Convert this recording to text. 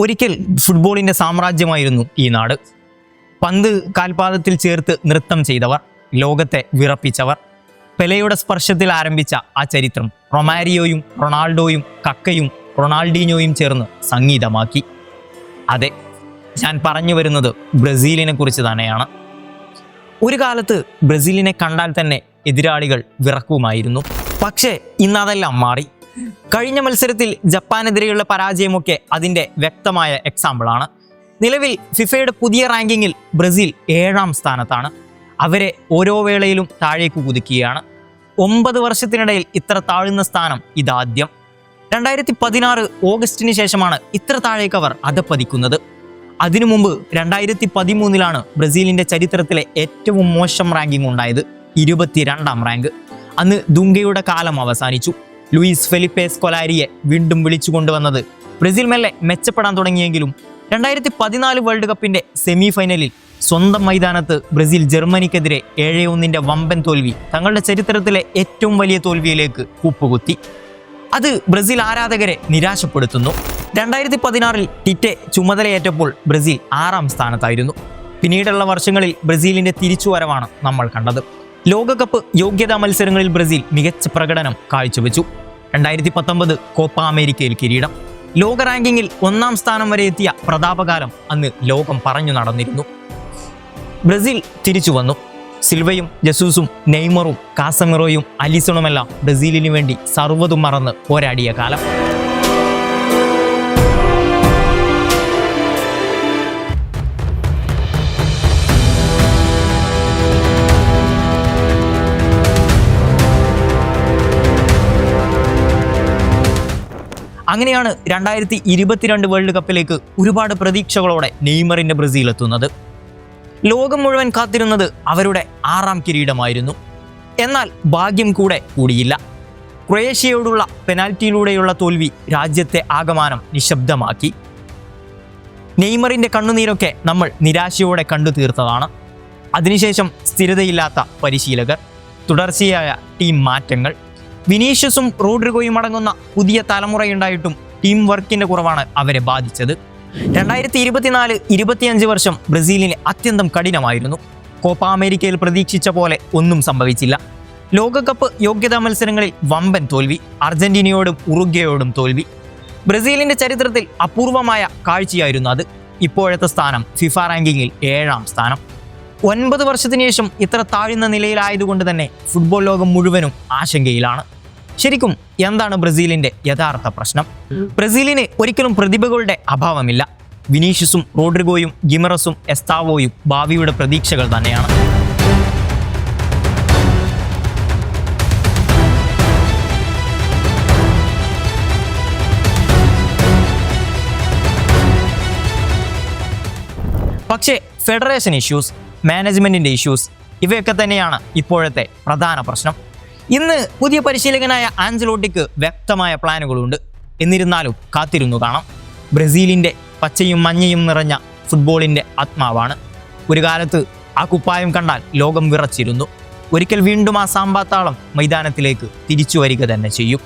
ഒരിക്കൽ ഫുട്ബോളിന്റെ സാമ്രാജ്യമായിരുന്നു ഈ നാട്. പന്ത് കാൽപാദത്തിൽ ചേർത്ത് നൃത്തം ചെയ്തവർ ലോകത്തെ വിറപ്പിച്ചവർ പെലയുടെ സ്പർശത്തിൽ ആരംഭിച്ച ആ ചരിത്രം റൊമാരിയോയും റൊണാൾഡോയും കക്കയും റൊണാൾഡീനോയും ചേർന്ന് സംഗീതമാക്കി. അതെ ഞാൻ പറഞ്ഞു വരുന്നത് ബ്രസീലിനെ കുറിച്ച് തന്നെയാണ്. ഒരു കാലത്ത് ബ്രസീലിനെ കണ്ടാൽ തന്നെ എതിരാളികൾ വിറക്കുമായിരുന്നു. പക്ഷേ ഇന്നതെല്ലാം മാറി. കഴിഞ്ഞ മത്സരത്തിൽ ജപ്പാനെതിരെയുള്ള പരാജയമൊക്കെ അതിന്റെ വ്യക്തമായ എക്സാമ്പിളാണ് നിലവിൽ ഫിഫയുടെ പുതിയ റാങ്കിങ്ങിൽ ബ്രസീൽ ഏഴാം സ്ഥാനത്താണ്. അവരെ ഓരോ വേളയിലും താഴേക്ക് കുതിക്കുകയാണ്. ഒമ്പത് വർഷത്തിനിടയിൽ ഇത്ര താഴ്ന്ന സ്ഥാനം ഇതാദ്യം. രണ്ടായിരത്തി പതിനാറ് ഓഗസ്റ്റിന് ശേഷമാണ് ഇത്ര താഴേക്ക് അവർ അധപ്പതിക്കുന്നത് അതിനു മുമ്പ് രണ്ടായിരത്തി പതിമൂന്നിലാണ് ബ്രസീലിന്റെ ചരിത്രത്തിലെ ഏറ്റവും മോശം റാങ്കിംഗ് ഉണ്ടായത് ഇരുപത്തിരണ്ടാം റാങ്ക്. അന്ന് ദുംഗയുടെ കാലം അവസാനിച്ചു. ലൂയിസ് ഫെലിപ്പെ സ്കൊലാരിയെ വീണ്ടും വിളിച്ചു കൊണ്ടുവന്നത്. ബ്രസീൽ മെല്ലെ മെച്ചപ്പെടാൻ തുടങ്ങിയെങ്കിലും രണ്ടായിരത്തി പതിനാല് വേൾഡ് കപ്പിന്റെ സെമി ഫൈനലിൽ സ്വന്തം മൈതാനത്ത് ബ്രസീൽ ജർമ്മനിക്കെതിരെ ഏഴ് ഒന്നിന്റെ വമ്പൻ തോൽവി തങ്ങളുടെ ചരിത്രത്തിലെ ഏറ്റവും വലിയ തോൽവിയിലേക്ക് കൂപ്പുകുത്തി. അത് ബ്രസീൽ ആരാധകരെ നിരാശപ്പെടുത്തുന്നു. രണ്ടായിരത്തി പതിനാറിൽ ടിറ്റെ ചുമതലയേറ്റപ്പോൾ ബ്രസീൽ ആറാം സ്ഥാനത്തായിരുന്നു. പിന്നീടുള്ള വർഷങ്ങളിൽ ബ്രസീലിന്റെ തിരിച്ചുവരവാണ് നമ്മൾ കണ്ടത്. ലോകകപ്പ് യോഗ്യതാ മത്സരങ്ങളിൽ ബ്രസീൽ മികച്ച പ്രകടനം കാഴ്ചവെച്ചു. രണ്ടായിരത്തി പത്തൊമ്പത് കോപ്പ അമേരിക്കയിൽ കിരീടം. ലോക റാങ്കിങ്ങിൽ ഒന്നാം സ്ഥാനം വരെ എത്തിയ പ്രതാപകാലം അന്ന് ലോകം പറഞ്ഞു നടന്നിരുന്നു. ബ്രസീൽ തിരിച്ചു വന്നു. സിൽവയും ജസൂസും നെയ്മറും കാസമിറോയും അലിസണുമെല്ലാം ബ്രസീലിനു വേണ്ടി സർവതും മറന്ന് പോരാടിയ കാലം. അങ്ങനെയാണ് രണ്ടായിരത്തി ഇരുപത്തിരണ്ട് വേൾഡ് കപ്പിലേക്ക് ഒരുപാട് പ്രതീക്ഷകളോടെ നെയ്മറിന്റെ ബ്രസീൽ എത്തുന്നത്. ലോകം മുഴുവൻ കാത്തിരുന്നത് അവരുടെ ആറാം കിരീടമായിരുന്നു. എന്നാൽ ഭാഗ്യം കൂടെ കൂടിയില്ല. ക്രൊയേഷ്യയോടുള്ള പെനാൽറ്റിയിലൂടെയുള്ള തോൽവി രാജ്യത്തെ ആകമാനം നിശബ്ദമാക്കി. നെയ്മറിന്റെ കണ്ണുനീരൊക്കെ നമ്മൾ നിരാശയോടെ കണ്ടു തീർത്തതാണ്. അതിനുശേഷം സ്ഥിരതയില്ലാത്ത പരിശീലകർ തുടർച്ചയായ ടീം മാറ്റങ്ങൾ വിനീഷ്യസും റോഡ്രിഗോയും അടങ്ങുന്ന പുതിയ തലമുറയുണ്ടായിട്ടും ടീം വർക്കിന്റെ കുറവാണ് അവരെ ബാധിച്ചത്. രണ്ടായിരത്തി ഇരുപത്തിനാല് ഇരുപത്തിയഞ്ച് വർഷം ബ്രസീലിന് അത്യന്തം കഠിനമായിരുന്നു. കോപ്പ അമേരിക്കയിൽ പ്രതീക്ഷിച്ച പോലെ ഒന്നും സംഭവിച്ചില്ല. ലോകകപ്പ് യോഗ്യതാ മത്സരങ്ങളിൽ വമ്പൻ തോൽവി അർജന്റീനയോടും ഉറുഗ്വയോടും തോൽവി. ബ്രസീലിന്റെ ചരിത്രത്തിൽ അപൂർവമായ കാഴ്ചയായിരുന്നു അത്. ഇപ്പോഴത്തെ സ്ഥാനം ഫിഫ റാങ്കിങ്ങിൽ ഏഴാം സ്ഥാനം. ഒൻപത് വർഷത്തിനു ശേഷം ഇത്ര താഴ്ന്ന നിലയിലായതുകൊണ്ട് തന്നെ ഫുട്ബോൾ ലോകം മുഴുവനും ആശങ്കയിലാണ്. ശരിക്കും എന്താണ് ബ്രസീലിന്റെ യഥാർത്ഥ പ്രശ്നം? ബ്രസീലിന് ഒരിക്കലും പ്രതിഭകളുടെ അഭാവമില്ല. വിനീഷ്യസും റോഡ്രിഗോയും ഗിമറസും എസ്താവോയും ഭാവിയുടെ പ്രതീക്ഷകൾ തന്നെയാണ്. പക്ഷേ ഫെഡറേഷൻ ഇഷ്യൂസ് മാനേജ്മെന്റിന്റെ ഇഷ്യൂസ് ഇവയൊക്കെ തന്നെയാണ് ഇപ്പോഴത്തെ പ്രധാന പ്രശ്നം. ഇന്ന് പുതിയ പരിശീലകനായ ആൻസലോട്ടിക്ക് വ്യക്തമായ പ്ലാനുകളുണ്ട്. എന്നിരുന്നാലും കാത്തിരുന്നു കാണാം. ബ്രസീലിന്റെ പച്ചയും മഞ്ഞയും നിറഞ്ഞ ഫുട്ബോളിന്റെ ആത്മാവാണ്. ഒരു കാലത്ത് ആ കുപ്പായം കണ്ടാൽ ലോകം വിറച്ചിരുന്നു. ഒരിക്കൽ വീണ്ടും ആ സാമ്പാത്താളം മൈതാനത്തിലേക്ക് തിരിച്ചു വരിക തന്നെ ചെയ്യും.